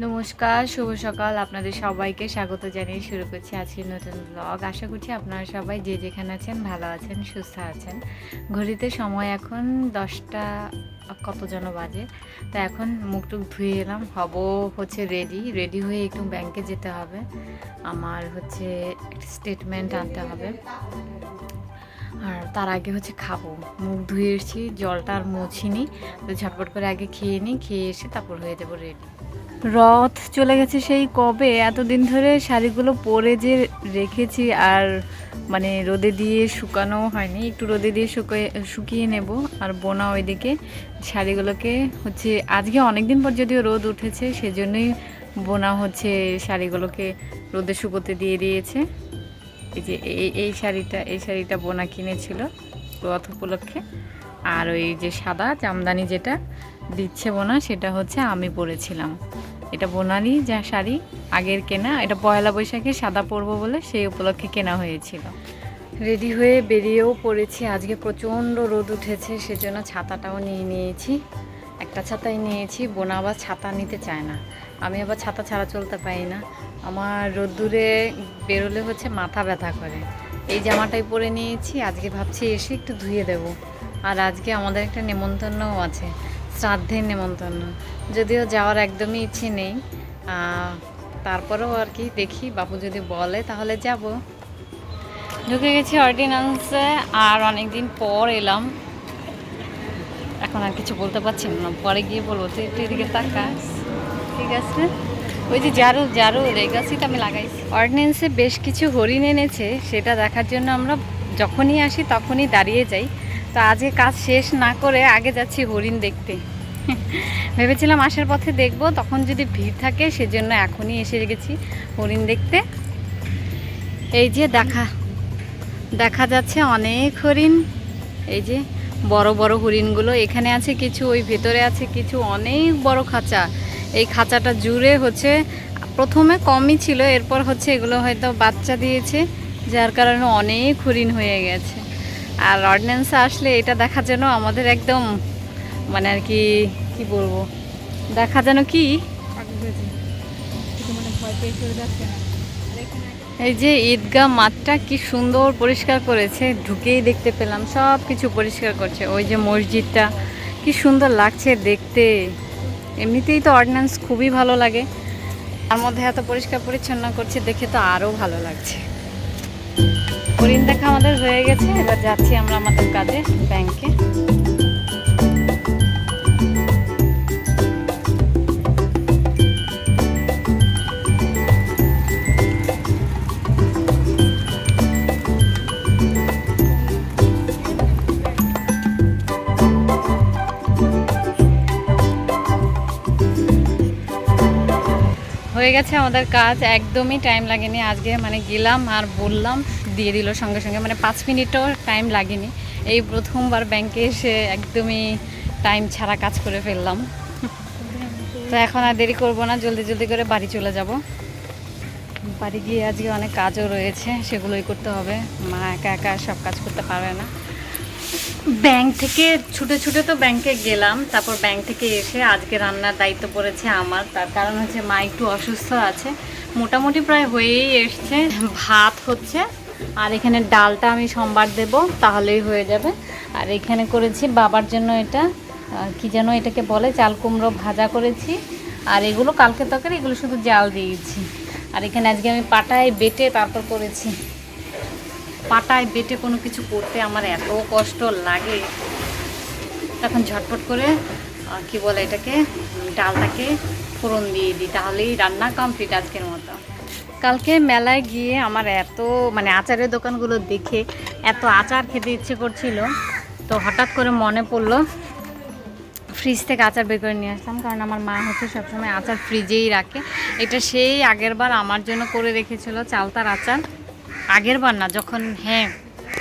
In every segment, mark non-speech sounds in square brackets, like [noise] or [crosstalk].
নমস্কার, শুভ সকাল। আপনাদের সবাইকে স্বাগত জানিয়ে শুরু করছি আজকের নতুন ব্লগ আশা করছি আপনারা সবাই যে যেখানে আছেন, ভালো আছেন, সুস্থ আছেন। ঘড়িতে সময় এখন দশটা কত যেন বাজে। তো এখন মুখ টুক ধুয়ে এলাম। হব হচ্ছে রেডি রেডি হয়ে একটু ব্যাংকে যেতে হবে। আমার হচ্ছে স্টেটমেন্ট আনতে হবে। আর তার আগে হচ্ছে খাব। মুখ ধুয়ে এসেছি জলটা আর মুছিনি। তো ঝটপট করে আগে খেয়ে নিই, খেয়ে এসে তারপর হয়ে যাব রেডি রথ চলে গেছে সেই কবে? এতদিন ধরে শাড়িগুলো পরে যে রেখেছি আর মানে রোদে দিয়ে শুকানো হয়নি। একটু রোদে দিয়ে শুকিয়ে শুকিয়ে নেব আর বোনা ওইদিকে। শাড়িগুলোকে হচ্ছে আজকে অনেক দিন পর যদিও রোদ উঠেছে, সেজন্যই বোনা হচ্ছে শাড়িগুলোকে রোদে শুকোতে দিয়ে দিয়েছে। এই যে এই শাড়িটা এই শাড়িটা বোনা কিনেছিল রথ উপলক্ষে। আর ওই যে সাদা জামদানি যেটা দিচ্ছে বোনা, সেটা হচ্ছে আমি পরেছিলাম। এটা বোনারই যা শাড়ি, আগের কেনা, এটা পয়লা বৈশাখে সাদা পরবো বলে সেই উপলক্ষে কেনা হয়েছিল। রেডি হয়ে বেরিয়েও পড়েছি। আজকে প্রচণ্ড রোদ উঠেছে, সেজন্য ছাতাটাও নিয়ে নিয়েছি। একটা ছাতাই নিয়েছি, বোনা আবার ছাতা নিতে চায় না। আমি আবার ছাতা ছাড়া চলতে পারি না। আমার রোদ্দুরে বেরোলে হচ্ছে মাথা ব্যথা করে। এই জামাটাই পরে নিয়েছি, আজকে ভাবছি এসে একটু ধুয়ে দেব। আর আজকে আমাদের একটা নেমন্তন্নও আছে, শ্রাদ্ধের নেমন্তন্ন। যদিও যাওয়ার একদমই ইচ্ছে নেই। তারপরেও আর কি দেখি বাবু যদি বলে তাহলে যাব। ঢুকে গেছি অর্ডিন্যান্সে আর অনেক দিন পর এলাম। এখন আর কিছু বলতে পারছি না, পরে গিয়ে বলব। তুই একটু এদিকে তাকাস। ঠিক আছে। ওই যে জারু জারু গাছটা আমি লাগাইছি। অর্ডিন্যান্সে বেশ কিছু হরিণ এনেছে, সেটা দেখার জন্য আমরা যখনই আসি তখনই দাঁড়িয়ে যাই। তো আজকে কাজ শেষ না করে আগে যাচ্ছি হরিণ দেখতে। ভেবেছিলাম আসার পথে দেখব, তখন যদি ভিড় থাকে সেজন্য এখনই এসে গেছি হরিণ দেখতে। এই যে দেখা দেখা যাচ্ছে অনেক হরিণ। এই যে বড় বড় হরিণগুলো, এখানে আছে কিছু, ওই ভেতরে আছে কিছু, অনেক বড় খাঁচা। এই খাঁচাটা জুড়ে হচ্ছে, প্রথমে কমই ছিল, এরপর হচ্ছে এগুলো হয়তো বাচ্চা দিয়েছে, যার কারণে অনেক হরিণ হয়ে গেছে। আর অর্ডিন্যান্স আসলে এটা দেখা যেন আমাদের একদম মানে আর কি কি বলব, দেখা যেন কি? এই যে ঈদগাহ মাঠটা কি সুন্দর পরিষ্কার করেছে, ঢুকেই দেখতে পেলাম সব কিছু পরিষ্কার করছে। ওই যে মসজিদটা, কি সুন্দর লাগছে দেখতে। এমনিতেই তো অর্ডিন্যান্স খুবই ভালো লাগে। তার মধ্যে এত পরিষ্কার পরিচ্ছন্ন করছে, দেখে তো আরও ভালো লাগছে। হরিণ দেখা আমাদের হয়ে গেছে, এবার যাচ্ছি আমরা আমাদের কাজে ব্যাংকে হয়ে গেছে আমাদের কাজ, একদমই টাইম লাগেনি। আজকে মানে গেলাম আর বললাম, দিয়ে দিল সঙ্গে সঙ্গে। মানে পাঁচ মিনিটও টাইম লাগেনি। এই প্রথমবার ব্যাংকে এসে একদমই টাইম ছাড়া কাজ করে ফেললাম। তো এখন আর দেরি করব না, জলদি জলদি করে বাড়ি চলে যাব। বাড়ি গিয়ে আজকে অনেক কাজও রয়েছে, সেগুলোই করতে হবে। মা একা একা সব কাজ করতে পারবে না। ব্যাংক থেকে, ছুটে ছুটে তো ব্যাংকে গেলাম। তারপর ব্যাংক থেকে এসে আজকে রান্নার দায়িত্ব পড়েছে আমার। তার কারণ হচ্ছে মা একটু অসুস্থ আছে। মোটামুটি প্রায় হয়েই এসছে। ভাত হচ্ছে, আর এখানে ডালটা আমি সোমবার দেব, তাহলেই হয়ে যাবে। আর এখানে করেছি বাবার জন্য এটা কি যেন এটাকে বলে, চাল কুমড়ো ভাজা করেছি। আর এগুলো কালকে তরকারি, এগুলো শুধু জাল দিয়েছি। আর এখানে আজকে আমি পাটায় বেটে তারপর করেছি। পাটায় বেটে কোনো কিছু করতে আমার এত কষ্ট লাগে। তখন ঝটপট করে কি বলে এটাকে, ডালটাকে ফোড়ন দিয়ে দিই, তাহলেই রান্না কমপ্লিট আজকের মতো। কালকে মেলায় গিয়ে আমার এত মানে আচারের দোকানগুলো দেখে এত আচার খেতে ইচ্ছে করছিল। তো হঠাৎ করে মনে পড়ল ফ্রিজ থেকে আচার বের করে নিয়ে আসলাম, কারণ আমার মা হচ্ছে সবসময় আচার ফ্রিজেই রাখে। এটা সেই আগের বার আমার জন্য করে রেখেছিল চালতার আচার। আগের বার না, যখন হ্যাঁ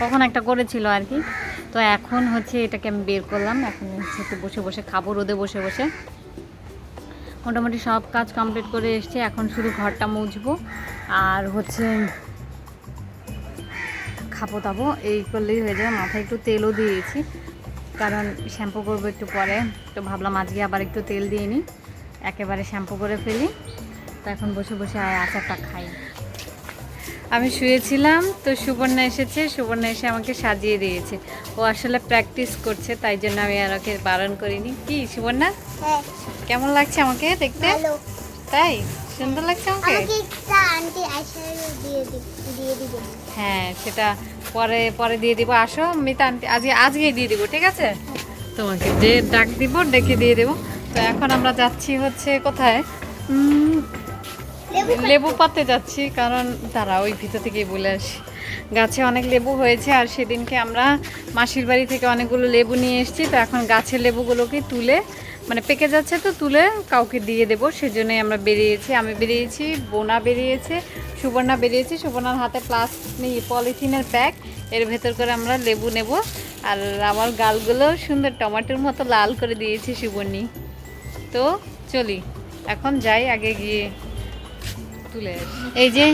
কখন একটা করেছিল আর কি। তো এখন হচ্ছে এটাকে আমি বের করলাম, এখন হচ্ছে একটু বসে বসে খাব, রোদে বসে বসে। মোটামুটি সব কাজ কমপ্লিট করে এসছে, এখন শুধু ঘরটা মুছবো আর হচ্ছে খাব দাবো, এই করলেই হয়ে যাবে। মাথায় একটু তেলও দিয়েছি, কারণ শ্যাম্পু করব একটু পরে। তো ভাবলাম আজকে আবার একটু তেল দিয়ে নিই, একেবারে শ্যাম্পু করে ফেলি। তো এখন বসে বসে আচারটা খাই। আমি শুয়েছিলাম তো সুবর্ণা এসেছে সুবর্ণা এসে আমাকে সাজিয়ে দিয়েছে। ও আসলে প্র্যাকটিস করছে তাই জন্য আমি আর ওকে বারণ করিনি। কি সুবর্ণা? হ্যাঁ। কেমন লাগছে আমাকে দেখতে? তাই? সুন্দর লাগছে আমাকে? হ্যাঁ সেটা পরে পরে দিয়ে দিব। আসো মিতা আন্টি আজকে আজকেই দিয়ে দিব ঠিক আছে? তোমাকে যে ডাক দিব ডেকে দিয়ে দেবো। তো এখন আমরা যাচ্ছি হচ্ছে কোথায়? লেবু পাতে। যাচ্ছি, কারণ তারা ওই ভিতর থেকে বলে আসি। গাছে অনেক লেবু হয়েছে, আর সেদিনকে আমরা মাসির বাড়ি থেকে অনেকগুলো লেবু নিয়ে এসেছি, তো এখন গাছের লেবুগুলোকে তুলে মানে পেকে যাচ্ছে তো, তুলে কাউকে দিয়ে দেবো, সেজন্যই আমরা বেরিয়েছি। আমি বেরিয়েছি, বোনা বেরিয়েছে, সুবর্ণা বেরিয়েছে, সুবর্ণার হাতে প্লাস্টিক পলিথিনের প্যাক এর ভেতর করে আমরা লেবু নেব, আর আমার গালগুলো সুন্দর টমাটোর মতো লাল করে দিয়েছি সুবর্ণী। তো চলি, এখন যাই আগে গিয়ে। এই যে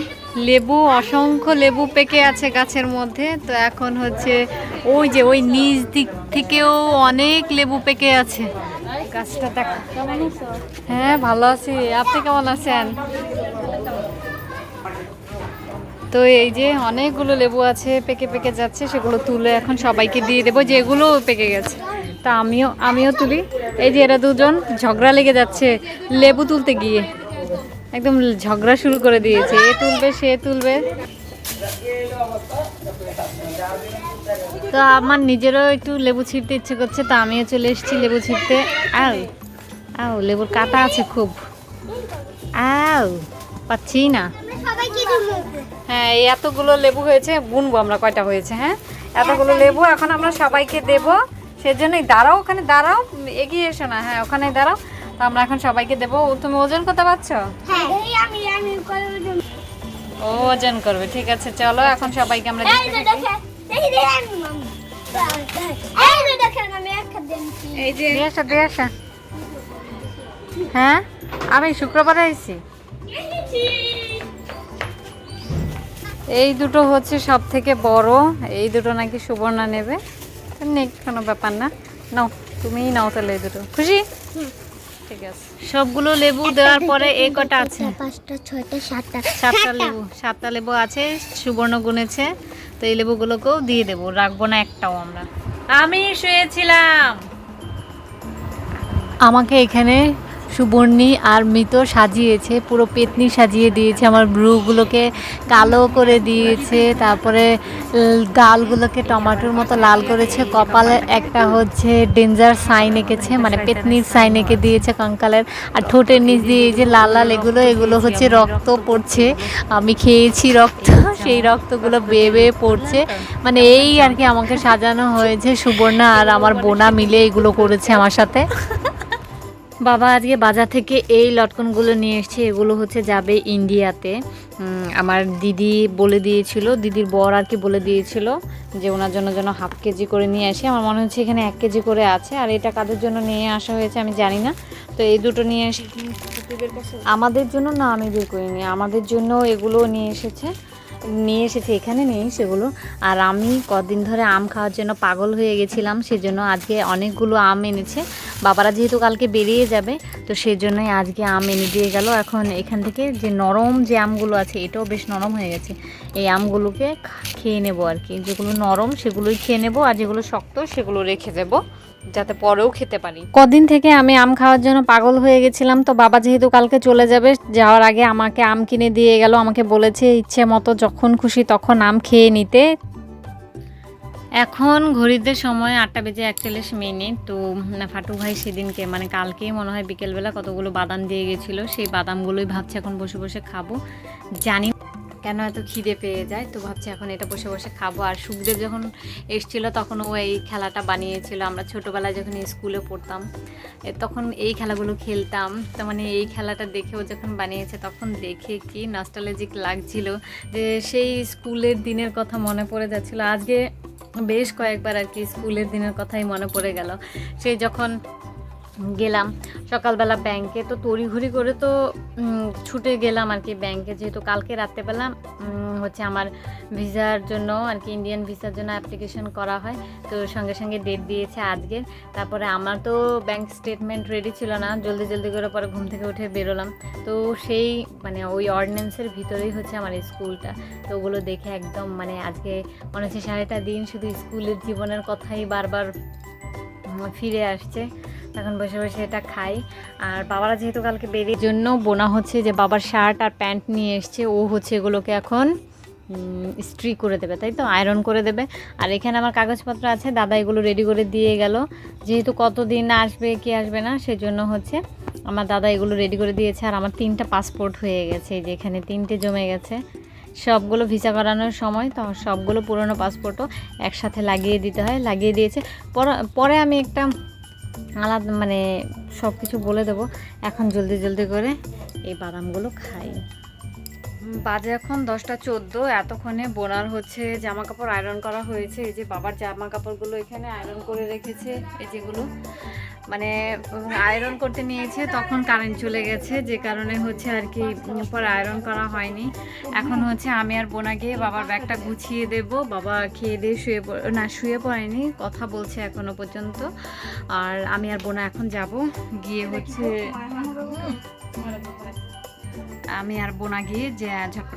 লেবু, অসংখ্য লেবু পেকে আছে গাছের মধ্যে। তো এখন হচ্ছে ওই যে ওই নিচ দিক থেকেও অনেক লেবু পেকে আছে। গাছটা দেখ। হ্যাঁ ভালো আছি। আপনি কেমন আছেন? তো এই যে অনেকগুলো লেবু আছে, পেকে পেকে যাচ্ছে, সেগুলো তুলে এখন সবাইকে দিয়ে দেবো, যেগুলো পেকে গেছে। তা আমিও আমিও তুলি। এই যে এরা দুজন, ঝগড়া লেগে যাচ্ছে লেবু তুলতে গিয়ে। একদম ঝগড়া শুরু করে দিয়েছে। এ তুলবে, সে তুলবে। তো আমার নিজেরও একটু লেবু ছিঁড়তে ইচ্ছে করছে, তো আমিও চলে এসেছি লেবু ছিঁড়তে। আও আও লেবুর কাটা আছে খুব। আও পাচ্ছি না। হ্যাঁ এতগুলো লেবু হয়েছে, গুনবো আমরা কয়টা হয়েছে হ্যাঁ? এতগুলো লেবু এখন আমরা সবাইকে দেব। সেজন্যই দাঁড়াও ওখানে, দাঁড়াও, এগিয়ে এসো না হ্যাঁ ওখানে দাঁড়াও। তো আমরা এখন সবাইকে দেবো। তুমি ওজন করতে পারছ হ্যাঁ। ও ওজন করবে ঠিক আছে চলো এখন সবাইকে আমরা হ্যাঁ? আমি শুক্রবারে আইছি। এই দুটো হচ্ছে সব থেকে বড় এই দুটো নাকি সুবর্ণা নেবে। নেই কোনো ব্যাপার না। নাও তুমিই নাও তাহলে এই দুটো। খুশি? সবগুলো লেবু দেওয়ার পরে এই কটা আছে? পাঁচটা ছয়টা সাতটা। সাতটা লেবু সাতটা লেবু আছে সুবর্ণ গুনেছে তো এই লেবুগুলোকেও দিয়ে দেবো রাখব না একটাও আমরা। আমি শুয়েছিলাম। আমাকে এখানে সুবর্ণী আর মৃত সাজিয়েছে, পুরো পেতনি সাজিয়ে দিয়েছে, আমার ব্রুগুলোকে কালো করে দিয়েছে, তারপরে গালগুলোকে টমাটোর মতো লাল করেছে, কপালে একটা হচ্ছে ডেঞ্জার সাইন এঁকেছে মানে পেতনির সাইন এঁকে দিয়েছে কঙ্কালের, আর ঠোঁটের নিচ দিয়ে যে লাল লাল এগুলো এগুলো হচ্ছে রক্ত পড়ছে, আমি খেয়েছি রক্ত, সেই রক্তগুলো বেয়ে বেয়ে পড়ছে মানে এই আর কি আমাকে সাজানো হয়েছে সুবর্ণা আর আমার বোনা মিলে এগুলো করেছে আমার সাথে। বাবা আজকে বাজার থেকে এই লটকনগুলো নিয়ে এসেছে, এগুলো হচ্ছে যাবে ইন্ডিয়াতে। আমার দিদি বলে দিয়েছিল, দিদির বর আর কি বলে দিয়েছিল যে ওনার জন্য যেন হাফ কেজি করে নিয়ে আসি। আমার মনে হচ্ছে এখানে এক কেজি করে আছে, আর এটা কাদের জন্য নিয়ে আসা হয়েছে আমি জানি না। তো এই দুটো নিয়ে এসে আমাদের জন্য না আমি বের করিনি, আমাদের জন্য এগুলো নিয়ে এসেছে। নিয়ে এসেছে, এখানে নেই সেগুলো আর আমি কদিন ধরে আম খাওয়ার জন্য পাগল হয়ে গেছিলাম, সেজন্য আজকে অনেকগুলো আম এনেছে। বাবারা যেহেতু কালকে বেরিয়ে যাবে, তো সেই জন্যই আজকে আম এনে দিয়ে গেল। এখন এখান থেকে যে নরম যে আমগুলো আছে, এটাও বেশ নরম হয়ে গেছে। এই আমগুলোকে খেয়ে নেব আর কি। যেগুলো নরম, সেগুলোই খেয়ে নেব, আর যেগুলো শক্ত, সেগুলো রেখে দেবো। যাতে পরেও খেতে পারি। কদিন থেকে আমি আম খাওয়ার জন্য পাগল হয়ে গেছিলাম তো বাবা যেহেতু কালকে চলে যাবে যাওয়ার আগে আমাকে আম কিনে দিয়ে গেল আমাকে বলেছে ইচ্ছে মতো যখন খুশি তখন আম খেয়ে নিতে। এখন ঘড়িতে সময় আটটা বেজে একচল্লিশ মিনিট তো ফাটু ভাই সেদিনকে মানে কালকেই মনে হয় বিকেলবেলা কতগুলো বাদাম দিয়ে গেছিল সেই বাদামগুলোই ভাবছি এখন বসে বসে খাব। জানি কেন এত খিদে পেয়ে যায়? তো ভাবছি এখন এটা বসে বসে খাব। আর সুখদেব যখন এসেছিল তখন ও এই খেলাটা বানিয়েছিল। আমরা ছোটোবেলায় যখন স্কুলে পড়তাম তখন এই খেলাগুলো খেলতাম। তো মানে এই খেলাটা দেখে ও যখন বানিয়েছে, তখন দেখে কি নস্টালজিক লাগছিল যে সেই স্কুলের দিনের কথা মনে পড়ে যাচ্ছিল। আজকে বেশ কয়েকবার আর কি স্কুলের দিনের কথাই মনে পড়ে গেল। সেই যখন গেলাম। সকালবেলা ব্যাংকে তো তড়িঘড়ি করে তো ছুটে গেলাম আর কি ব্যাংকে যেহেতু কালকে রাত্রেবেলা হচ্ছে আমার ভিসার জন্য আর কি ইন্ডিয়ান ভিসার জন্য অ্যাপ্লিকেশন করা হয়। তো সঙ্গে সঙ্গে ডেট দিয়েছে আজকে। তারপরে আমার তো ব্যাংক স্টেটমেন্ট রেডি ছিল না। জলদি জলদি করে পরে ঘুম থেকে উঠে বেরোলাম। তো সেই মানে ওই অর্ডিন্যান্সের ভিতরেই হচ্ছে আমার স্কুলটা তো ওগুলো দেখে একদম মানে আজকে মনে হচ্ছে সারাটা দিন শুধু স্কুলের জীবনের কথাই বারবার ফিরে আসছে। এখন বসে বসে এটা খাই। আর বাবারা যেহেতু কালকে বেরিয়ে জন্য বোনা হচ্ছে যে বাবার শার্ট আর প্যান্ট নিয়ে এসছে। ও হচ্ছে এগুলোকে এখন স্ট্রি করে দেবে, তাই তো? আয়রন করে দেবে। আর এখানে আমার কাগজপত্র আছে। দাদা এগুলো রেডি করে দিয়ে গেল। যেহেতু কতদিন আসবে, কি আসবে না, সেজন্য হচ্ছে আমার দাদা এগুলো রেডি করে দিয়েছে। আর আমার তিনটা পাসপোর্ট হয়ে গেছে। এই যে এখানে তিনটে জমে গেছে। সবগুলো ভিসা করানোর সময় তো সবগুলো পুরনো পাসপোর্টও একসাথে লাগিয়ে দিতে হয়। লাগিয়ে দিয়েছে। পর- পরে আমি একটা আলাদা মানে সব কিছু বলে দেবো। এখন জলদি জলদি করে এই বাদামগুলো খাই। বাজে এখন দশটা চোদ্দ, এতক্ষণে বোনার হচ্ছে জামা কাপড় আয়রন করা হয়েছে। এই যে বাবার জামা কাপড়গুলো এখানে আয়রন করে রেখেছে, এই যেগুলো। মানে আয়রন করতে নিয়েছে, তখন কারেন্ট চলে গেছে, যে কারণে হচ্ছে আর কি পরে আয়রন করা হয়নি। এখন হচ্ছে আমি আর বোনা গিয়ে বাবার ব্যাগটা গুছিয়ে দেব। বাবা খেয়ে দিয়ে শুয়ে না, শুয়ে পড়েনি, কথা বলছে এখনও পর্যন্ত। আর আমি আর বোনা এখন যাব, গিয়ে হচ্ছে আমি আর বোনা গিয়ে যে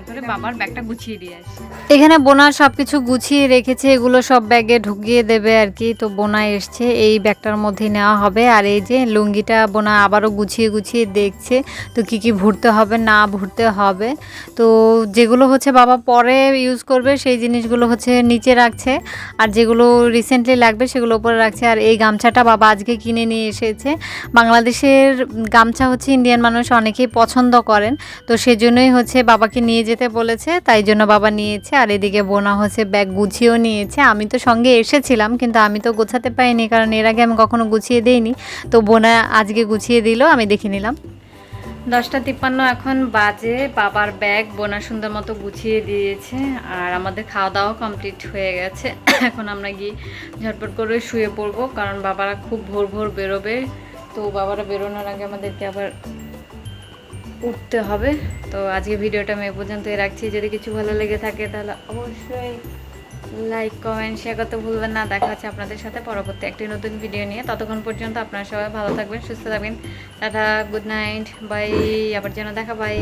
করে বাবার ব্যাগটা গুছিয়ে দিয়ে আসি। এখানে বোনা সব কিছু গুছিয়ে রেখেছে, এগুলো সব ব্যাগে ঢুকিয়ে দেবে আর কি। তো বোনা এসছে, এই ব্যাগটার মধ্যে নেওয়া হবে। আর এই যে লুঙ্গিটা বোনা আবারও গুছিয়ে গুছিয়ে দেখছে, তো কি কি ভরতে হবে, না ভরতে হবে। তো যেগুলো হচ্ছে বাবা পরে ইউজ করবে, সেই জিনিসগুলো হচ্ছে নিচে রাখছে। আর যেগুলো রিসেন্টলি লাগবে, সেগুলো উপরে রাখছে। আর এই গামছাটা বাবা আজকে কিনে নিয়ে এসেছে। বাংলাদেশের গামছা হচ্ছে ইন্ডিয়ান মানুষ অনেকেই পছন্দ করেন। তো সেজন্যই হচ্ছে বাবাকে নিয়ে যেতে বলেছে, তাই জন্য বাবা নিয়েছে। আর এদিকে বোনা হচ্ছে ব্যাগ গুছিয়েও নিয়েছে। আমি তো সঙ্গে এসেছিলাম, কিন্তু আমি তো গোছাতে পারিনি, কারণ এর আগে আমি কখনো গুছিয়ে দিইনি। তো বোনা আজকে গুছিয়ে দিল, আমি দেখে নিলাম। দশটা তিপ্পান্ন এখন বাজে, বাবার ব্যাগ বোনা সুন্দর মতো গুছিয়ে দিয়েছে, আর আমাদের খাওয়া দাওয়া কমপ্লিট হয়ে গেছে। [coughs] এখন আমরা গিয়ে ঝটপট করে শুয়ে পড়ব, কারণ বাবারা খুব ভোর ভোর বেরোবে। তো বাবারা বেরোনোর আগে আমাদেরকে আবার উঠতে হবে। তো আজকে ভিডিওটা আমি এ পর্যন্তই রাখছি। যদি কিছু ভালো লেগে থাকে তাহলে অবশ্যই লাইক কমেন্ট শেয়ার করতে ভুলবেন না। দেখা হচ্ছে আপনাদের সাথে পরবর্তী একটি নতুন ভিডিও নিয়ে। ততক্ষণ পর্যন্ত আপনারা সবাই ভালো থাকবেন, সুস্থ থাকবেন। টাটা গুড নাইট বাই আবার যেন দেখা বাই